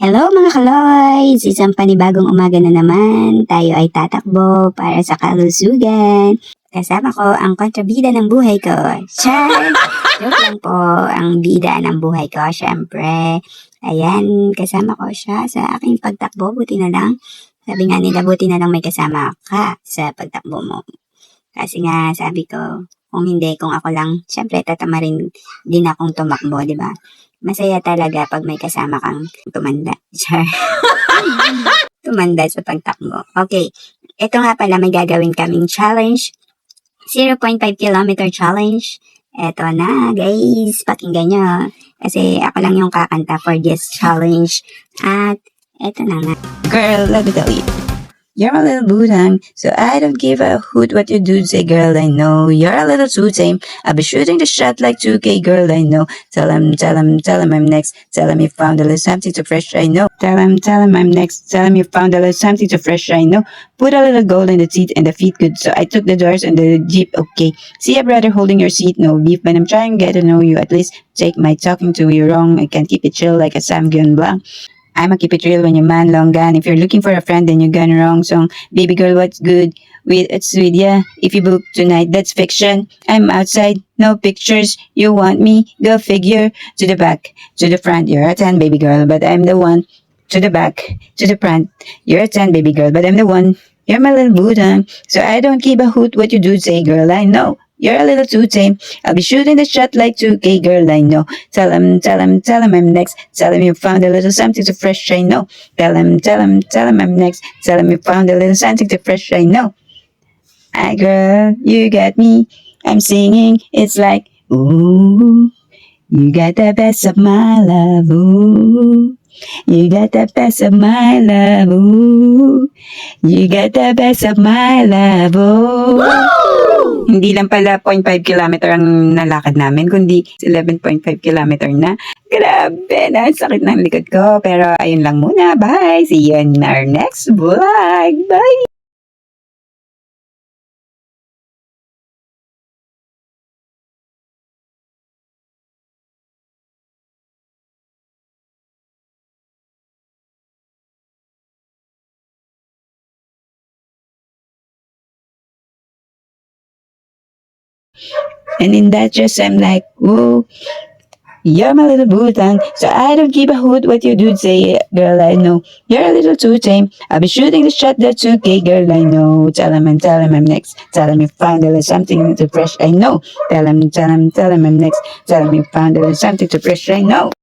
Hello mga kaloys! Isang panibagong umaga na naman. Tayo ay tatakbo para sa kalusugan. Kasama ko ang kontrabida ng buhay ko. Char! Joke lang po ang bida ng buhay ko, syempre. Ayan, kasama ko siya sa aking pagtakbo. Buti na lang. Sabi nga nila, buti na lang may kasama ka sa pagtakbo mo. Kasi nga, sabi ko, kung hindi, kung ako lang, syempre tatama rin din akong tumakbo, di ba? Masaya talaga pag may kasama kang tumanda. Char. tumanda sa pagtakbo. Okay. Ito nga pala may gagawin kaming challenge. 0.5 kilometer challenge. Ito na, guys. Pakinggan nyo. Kasi ako lang yung kakanta for this challenge. At ito na nga. Girl, let me tell you. You're a little budang, so I don't give a hoot what you do. Say, girl, I know you're a little too tame. I'll be shooting the shot like 2K, girl, I know. Tell him, tell him, tell him I'm next. Tell him you found a little something too fresh, I know. Tell him, tell him I'm next. Tell him you found a little something too fresh, I know. Put a little gold in the teeth and the feet good, so I took the doors and the jeep, okay. See a brother holding your seat, no beef, but I'm trying to get to know you. At least take my talking to you wrong. I can't keep it chill like a Sam Gyun Blanc. I'ma keep it real when your man long gone. If you're looking for a friend, then you gone wrong song. Baby girl, what's good? With it's sweet, yeah. If you book tonight, that's fiction. I'm outside, no pictures. You want me? Go figure. To the back, to the front. You're a 10, baby girl, but I'm the one. To the back, to the front. You're a 10, baby girl, but I'm the one. You're my little Buddha. So I don't give a hoot what you do say, girl. I know. You're a little too tame. I'll be shooting the shot like 2K, girl, I know. Tell him, tell him, tell him I'm next. Tell him you found a little something to fresh, I know. Tell him, tell him, tell him I'm next. Tell him you found a little something to fresh, I know. I girl, you got me. I'm singing. It's like, ooh, you got the best of my love, ooh. You got the best of my love, ooh. You got the best of my love, ooh. Hindi lang pala 0.5 kilometer ang nalakad namin, kundi 11.5 kilometer na. Grabe, na sakit ng likod ko. Pero ayun lang muna. Bye! See you in our next vlog. Bye! And in that dress, I'm like, whoa, you're my little bootan. So I don't give a hoot what you do say, girl, I know. You're a little too tame. I'll be shooting the shot that's okay, girl, I know. Tell him and tell him I'm next. Tell him you found a little something to fresh, I know. Tell him, tell him, tell him I'm next. Tell him you found a little something to fresh, I know.